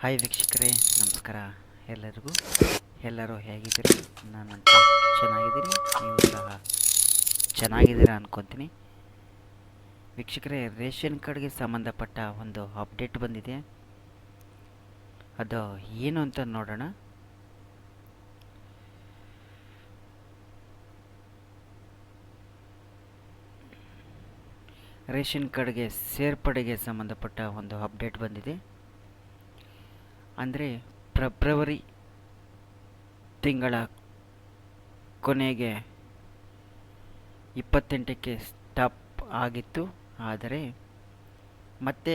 Hi ವೀಕ್ಷಕರೇ, ನಮಸ್ಕಾರ ಎಲ್ಲರಿಗೂ. ಎಲ್ಲರೂ ಹೇಗಿದ್ದೀರಿ? ನಾನು ಚೆನ್ನಾಗಿದ್ದೀನಿ. ನೀವು ಸಹ ಚೆನ್ನಾಗಿದ್ದೀರಾ ಅಂದ್ಕೊತೀನಿ ವೀಕ್ಷಕರೇ, ರೇಷನ್ ಕಾರ್ಡ್ಗೆ ಸಂಬಂಧಪಟ್ಟ ಒಂದು ಅಪ್ಡೇಟ್ ಬಂದಿದೆ. ಅದು ಏನು ಅಂತ ನೋಡೋಣ. ರೇಷನ್ ಕಾರ್ಡ್ಗೆ ಸೇರ್ಪಡೆಗೆ ಸಂಬಂಧಪಟ್ಟ ಒಂದು ಅಪ್ಡೇಟ್ ಬಂದಿದೆ. ಅಂದರೆ ಫೆಬ್ರವರಿ ತಿಂಗಳ ಕೊನೆಗೆ ಇಪ್ಪತ್ತೆಂಟಕ್ಕೆ ಸ್ಟಾಪ್ ಆಗಿತ್ತು. ಆದರೆ ಮತ್ತೆ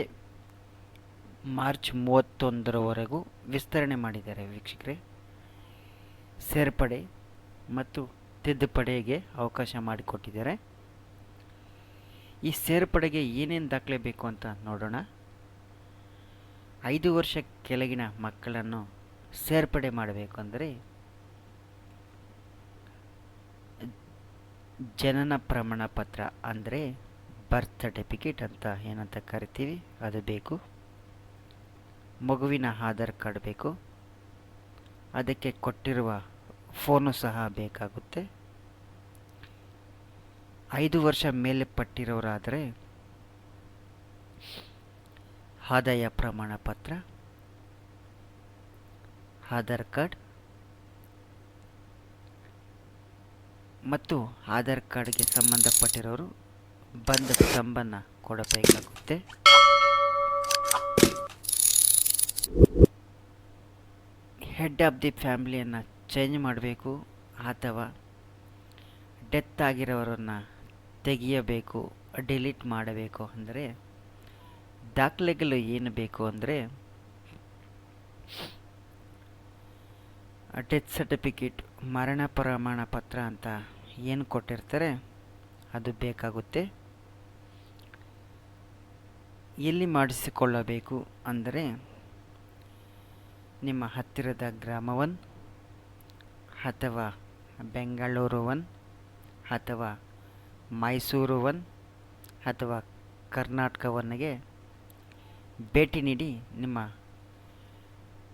ಮಾರ್ಚ್ ಮೂವತ್ತೊಂದರವರೆಗೂ ವಿಸ್ತರಣೆ ಮಾಡಿದ್ದಾರೆ ವೀಕ್ಷಕರೇ. ಸೇರ್ಪಡೆ ಮತ್ತು ತಿದ್ದುಪಡೆಗೆ ಅವಕಾಶ ಮಾಡಿಕೊಟ್ಟಿದ್ದಾರೆ. ಈ ಸೇರ್ಪಡೆಗೆ ಏನೇನು ದಾಖಲೆ ಬೇಕು ಅಂತ ನೋಡೋಣ. ಐದು ವರ್ಷ ಕೆಳಗಿನ ಮಕ್ಕಳನ್ನು ಸೇರ್ಪಡೆ ಮಾಡಬೇಕು ಅಂದರೆ ಜನನ ಪ್ರಮಾಣ ಪತ್ರ ಅಂದರೆ ಬರ್ತ್ ಸರ್ಟಿಫಿಕೇಟ್ ಅಂತ ಏನಂತ ಕರಿತೀವಿ, ಅದು ಬೇಕು. ಮಗುವಿನ ಆಧಾರ್ ಕಾರ್ಡ್ ಬೇಕು. ಅದಕ್ಕೆ ಕೊಟ್ಟಿರುವ ಫೋನು ಸಹ ಬೇಕಾಗುತ್ತೆ. ಐದು ವರ್ಷ ಮೇಲೆ ಪಟ್ಟಿರೋರಾದರೆ ಆದಾಯ ಪ್ರಮಾಣ ಪತ್ರ ಆಧಾರ್ ಕಾರ್ಡ್ ಮತ್ತು ಆಧಾರ್ ಕಾರ್ಡ್ಗೆ ಸಂಬಂಧಪಟ್ಟಿರೋರು ಬಂದ ಸ್ತಂಭನ ಕೊಡಬೇಕಾಗುತ್ತೆ. ಹೆಡ್ ಆಫ್ ದಿ ಫ್ಯಾಮಿಲಿಯನ್ನು ಚೇಂಜ್ ಮಾಡಬೇಕು ಅಥವಾ ಡೆತ್ ಆಗಿರೋರನ್ನು ತೆಗೆಯಬೇಕು ಡಿಲೀಟ್ ಮಾಡಬೇಕು ಅಂದರೆ ದಾಖಲೆಗಳು ಏನು ಬೇಕು ಅಂದರೆ ಡೆತ್ ಸರ್ಟಿಫಿಕೇಟ್ ಮರಣ ಪ್ರಮಾಣ ಪತ್ರ ಅಂತ ಏನು ಕೊಟ್ಟಿರ್ತಾರೆ, ಅದು ಬೇಕಾಗುತ್ತೆ. ಎಲ್ಲಿ ಮಾಡಿಸಿಕೊಳ್ಳಬೇಕು ಅಂದರೆ, ನಿಮ್ಮ ಹತ್ತಿರದ ಗ್ರಾಮ ಒನ್ ಅಥವಾ ಬೆಂಗಳೂರು ಒನ್ ಅಥವಾ ಮೈಸೂರು ಒನ್ ಅಥವಾ ಕರ್ನಾಟಕ ಭೇಟಿ ನೀಡಿ ನಿಮ್ಮ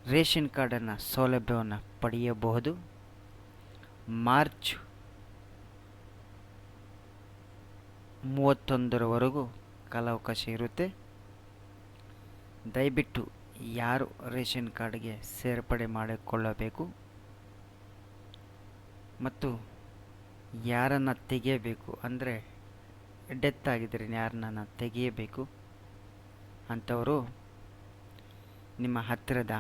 ರೇಷನ್ ಕಾರ್ಡನ್ನು ಸೌಲಭ್ಯವನ್ನು ಪಡೆಯಬಹುದು. ಮಾರ್ಚ್ ಮೂವತ್ತೊಂದರವರೆಗೂ ಕಾಲಾವಕಾಶ ಇರುತ್ತೆ. ದಯವಿಟ್ಟು ಯಾರು ರೇಷನ್ ಕಾರ್ಡ್ಗೆ ಸೇರ್ಪಡೆ ಮಾಡಿಕೊಳ್ಳಬೇಕು ಮತ್ತು ಯಾರನ್ನು ತೆಗೆಯಬೇಕು? ಅಂದರೆ ಡೆತ್ ಆಗಿದ್ದರೆ ಯಾರನ್ನ ತೆಗೆಯಬೇಕು? ಅಂಥವರು ನಿಮ್ಮ ಹತ್ತಿರದ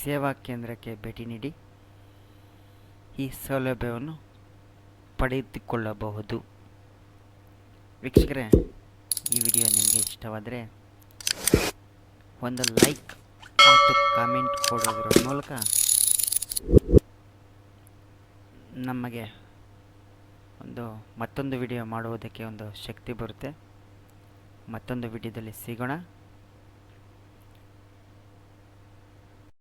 ಸೇವಾ ಕೇಂದ್ರಕ್ಕೆ ಭೇಟಿ ನೀಡಿ ಈ ಸೌಲಭ್ಯವನ್ನು ಪಡೆದುಕೊಳ್ಳಬಹುದು. ವೀಕ್ಷಕರೇ, ಈ ವಿಡಿಯೋ ನಿಮಗೆ ಇಷ್ಟವಾದರೆ ಒಂದು ಲೈಕ್ ಮತ್ತು ಕಾಮೆಂಟ್ ಕೊಡೋದ್ರ ಮೂಲಕ ನಮಗೆ ಒಂದು ಮತ್ತೊಂದು ವಿಡಿಯೋ ಮಾಡುವುದಕ್ಕೆ ಒಂದು ಶಕ್ತಿ ಬರುತ್ತೆ. ಮತ್ತೊಂದು ವಿಡಿಯೋದಲ್ಲಿ ಸಿಗೋಣ.